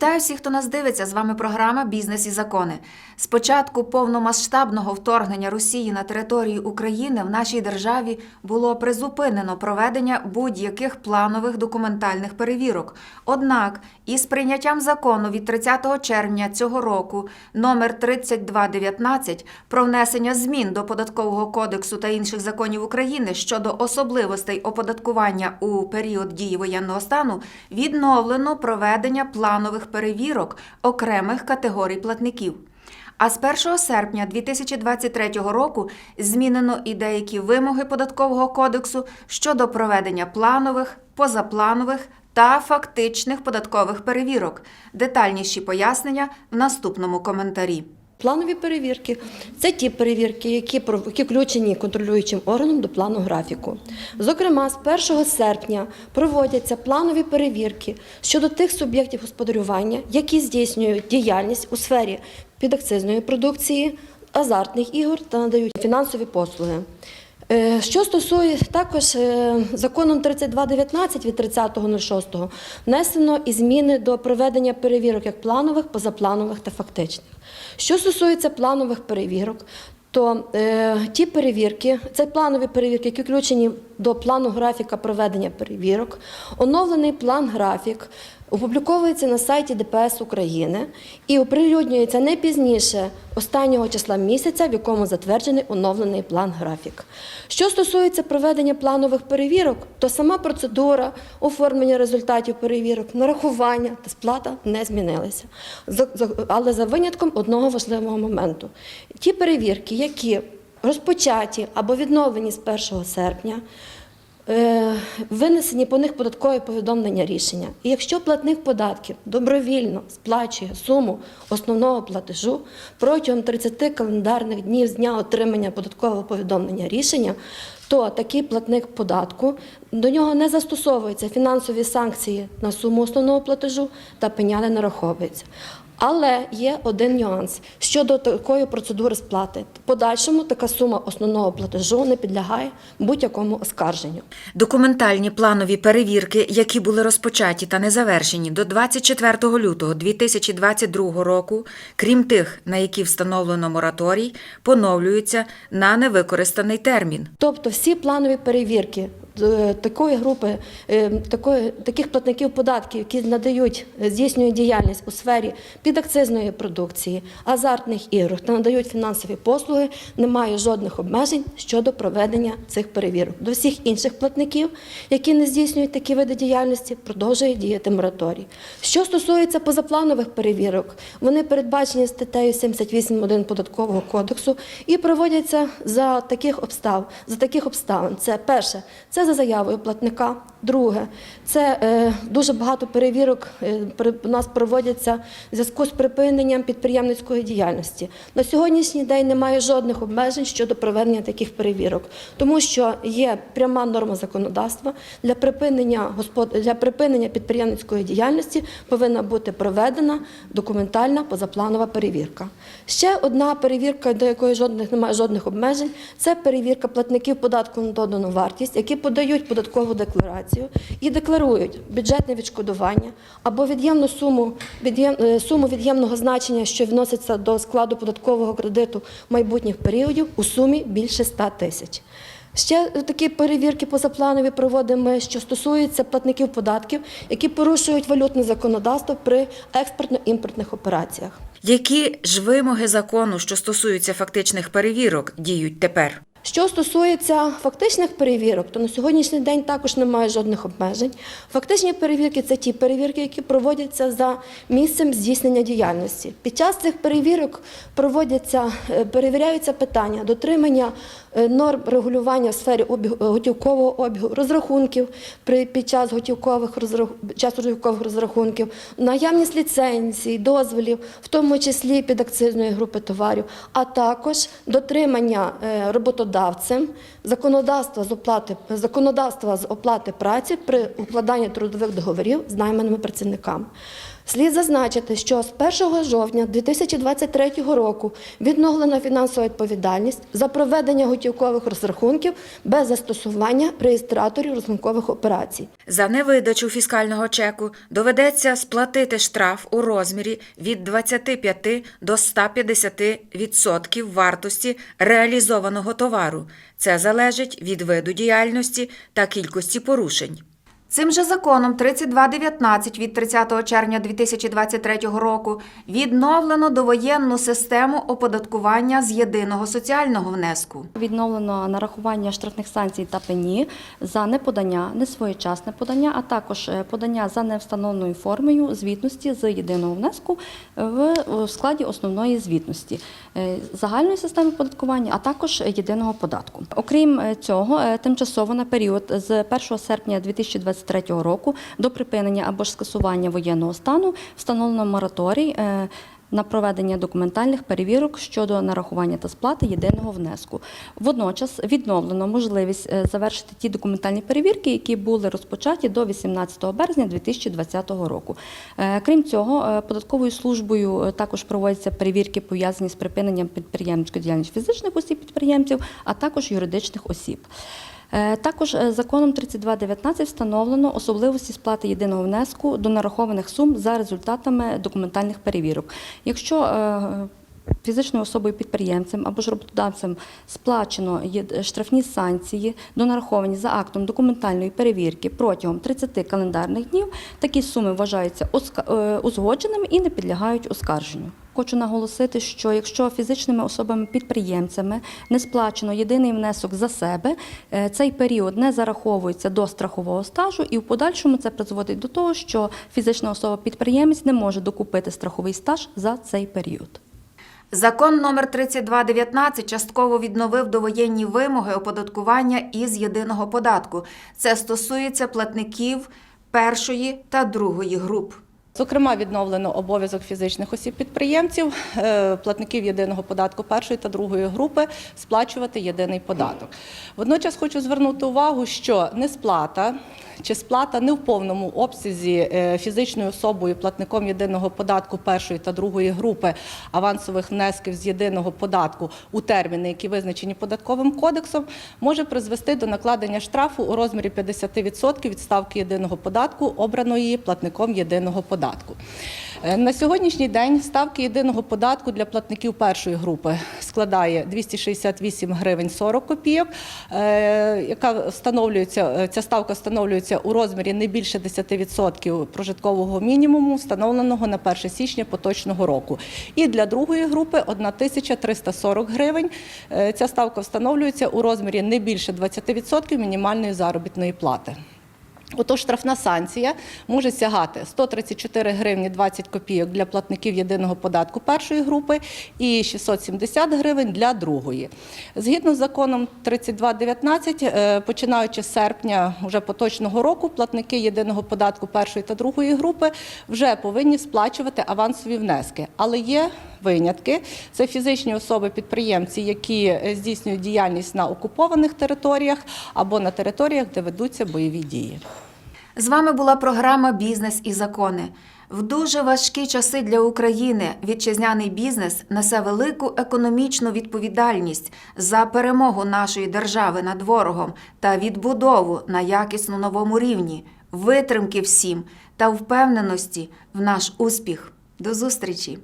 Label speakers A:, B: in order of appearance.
A: Вітаю всіх, хто нас дивиться. З вами програма Бізнес і закони. З початку повномасштабного вторгнення Росії на територію України в нашій державі було призупинено проведення будь-яких планових документальних перевірок. Однак, із прийняттям закону від 30 червня цього року номер 3219 про внесення змін до податкового кодексу та інших законів України щодо особливостей оподаткування у період дії воєнного стану відновлено проведення планових перевірок окремих категорій платників. А з 1 серпня 2023 року змінено і деякі вимоги податкового кодексу щодо проведення планових, позапланових та фактичних податкових перевірок. Детальніші пояснення в наступному коментарі.
B: Планові перевірки це ті перевірки, які які включені контролюючим органом до плану графіку. Зокрема, з 1 серпня проводяться планові перевірки щодо тих суб'єктів господарювання, які здійснюють діяльність у сфері підакцизної продукції, азартних ігор та надають фінансові послуги. Е, Що стосується також е, законом 3219 від 30.06 внесено і зміни до проведення перевірок як планових, позапланових та фактичних. Що стосується планових перевірок, то е, ті перевірки, це планові перевірки, які включені до плану графіка проведення перевірок, оновлений план графік опубліковується на сайті ДПС України і оприлюднюється не пізніше останнього числа місяця, в якому затверджений оновлений план графік. Що стосується проведення планових перевірок, то сама процедура оформлення результатів перевірок, нарахування та сплата не змінилися. Але за винятком одного важливого моменту. Ті перевірки, які розпочаті або відновлені з 1 серпня, Винесені по них податкові повідомлення рішення. І якщо платник податків добровільно сплачує суму основного платежу протягом 30 календарних днів з дня отримання податкового повідомлення рішення, то такий платник податку до нього не застосовуються фінансові санкції на суму основного платежу та пеня не нараховується. Але є один нюанс щодо такої процедури сплати. В подальшому така сума основного платежу не підлягає будь-якому оскарженню.
A: Документальні планові перевірки, які були розпочаті та не завершені до 24 лютого 2022 року, крім тих, на які встановлено мораторій, поновлюються на невикористаний термін.
B: Тобто всі планові перевірки такої групи, е, такої, таких платників податків, які надають, е, здійснюють діяльність у сфері підакцизної продукції, азартних ігор та надають фінансові послуги, немає жодних обмежень щодо проведення цих перевірок. До всіх інших платників, які не здійснюють такі види діяльності, продовжує діяти мораторій. Що стосується позапланових перевірок, вони передбачені статтею 78.1 податкового кодексу і проводяться за таких обстав, за таких обставин. Це перше, це за заявою платника. Друге, це е, дуже багато перевірок е, у нас проводяться в зв'язку з припиненням підприємницької діяльності. На сьогоднішній день немає жодних обмежень щодо проведення таких перевірок, тому що є пряма норма законодавства для припинення господ... для припинення підприємницької діяльності повинна бути проведена документальна позапланова перевірка. Ще одна перевірка, до якої жодних немає жодних обмежень, це перевірка платників податку на додану вартість, які подають податкову декларацію і декларують бюджетне відшкодування або від'ємну суму, від'єм, е, суму від'ємного значення, що вноситься до складу податкового кредиту майбутніх періодів у сумі більше 100 тисяч. Ще такі перевірки позапланові проводимо, що стосуються платників податків, які порушують валютне законодавство при експортно-імпортних операціях.
A: Які ж вимоги закону, що стосуються фактичних перевірок, діють тепер?
B: Що стосується фактичних перевірок, то на сьогоднішній день також немає жодних обмежень. Фактичні перевірки це ті перевірки, які проводяться за місцем здійснення діяльності. Під час цих перевірок проводяться, е, перевіряються питання дотримання норм регулювання в сфері обігу, е, готівкового обігу, розрахунків при, під час готівкових, розрах- час готівкових розрахунків, наявність ліцензій, дозволів, в тому числі підакцизної групи товарів, а також дотримання е, роботодавцем законодавства з оплати законодавства з оплати праці при укладанні трудових договорів з найманими працівниками. Слід зазначити, що з 1 жовтня 2023 року відновлена фінансова відповідальність за проведення готівкових розрахунків без застосування реєстраторів розрахункових операцій.
A: За невидачу фіскального чеку доведеться сплатити штраф у розмірі від 25 до 150 відсотків вартості реалізованого товару. Це залежить від виду діяльності та кількості порушень. Цим же законом 3219 від 30 червня 2023 року відновлено довоєнну систему оподаткування з єдиного соціального внеску.
C: Відновлено нарахування штрафних санкцій та пені за неподання, несвоєчасне подання, а також е, подання за невстановленою формою звітності з єдиного внеску в в складі основної звітності е, загальної системи оподаткування, а також єдиного податку. Окрім е, цього, е, тимчасово на період з 1 серпня 2023 року до припинення або ж скасування воєнного стану встановлено мораторій. е, на проведення документальних перевірок щодо нарахування та сплати єдиного внеску. Водночас відновлено можливість е, завершити ті документальні перевірки, які були розпочаті до 18 березня 2020 року. Е, Крім цього, податковою службою також проводяться перевірки, пов'язані з припиненням підприємницької діяльності фізичних осіб-підприємців, а також юридичних осіб. Е, Також е, законом 3219 встановлено особливості сплати єдиного внеску до нарахованих сум за результатами документальних перевірок. Якщо е, Фізичною особою підприємцем або ж роботодавцем сплачено штрафні санкції, донараховані за актом документальної перевірки протягом 30 календарних днів. Такі суми вважаються е, узгодженими і не підлягають оскарженню. Хочу наголосити, що якщо фізичними особами-підприємцями не сплачено єдиний внесок за себе, е, цей період не зараховується до страхового стажу, і в подальшому це призводить до того, що фізична особа-підприємець не може докупити страховий стаж за цей період.
A: Закон номер 3219 частково відновив довоєнні вимоги оподаткування із єдиного податку. Це стосується платників першої та другої груп.
D: Зокрема, відновлено обов'язок фізичних осіб-підприємців, е, платників єдиного податку першої та другої групи сплачувати єдиний податок. Водночас хочу звернути увагу, що несплата чи сплата не в повному обсязі е, фізичною особою платником єдиного податку першої та другої групи авансових внесків з єдиного податку у терміни, які визначені податковим кодексом, може призвести до накладення штрафу у розмірі 50% від ставки єдиного податку, обраної платником єдиного податку. Е, На сьогоднішній день ставки єдиного податку для платників першої групи складає 268 гривень 40 копійок, е, яка встановлюється, е, ця ставка встановлюється у розмірі не більше 10% прожиткового мінімуму, встановленого на 1 січня поточного року. І для другої групи 1340 гривень. Ця ставка встановлюється у розмірі не більше 20% мінімальної заробітної плати. Отож, штрафна санкція може сягати 134 гривні 20 копійок для платників єдиного податку першої групи і 670 гривень для другої. Згідно з законом 3219, е, починаючи з серпня вже поточного року, платники єдиного податку першої та другої групи вже повинні сплачувати авансові внески. Але є винятки. Це фізичні особи-підприємці, які е, здійснюють діяльність на окупованих територіях або на територіях, де ведуться бойові дії.
A: З вами була програма Бізнес і закони. В дуже важкі часи для України вітчизняний бізнес несе велику економічну відповідальність за перемогу нашої держави над ворогом та відбудову на якісно новому рівні, витримки всім та впевненості в наш успіх. До зустрічі!